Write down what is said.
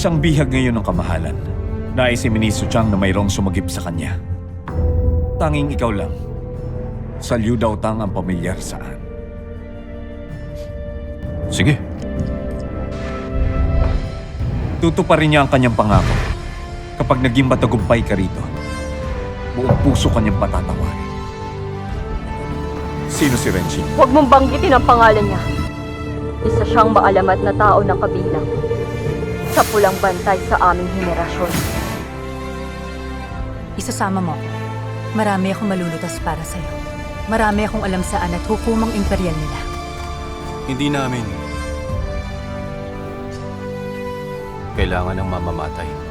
Isang bihag ngayon ng kamahalan. Nais si Miniso Chang na mayroong sumagip sa kanya. Tanging ikaw lang. Sa Liu Daotang ang pamilyar saan. Sige. Tutuparin niya ang kanyang pangako. Kapag naging matagumpay ka rito, buong puso kanyang patatawarin. Sino si Renchi? Huwag mong banggitin ang pangalan niya. Isa siyang maalamat na tao ng kabilang. Sa pulang bantay sa aming henerasyon. Isasama mo ako. Marami akong malulutas para sa'yo. Marami akong alam saan at hukumang imperial nila. Hindi namin kailangan ng mamamatay.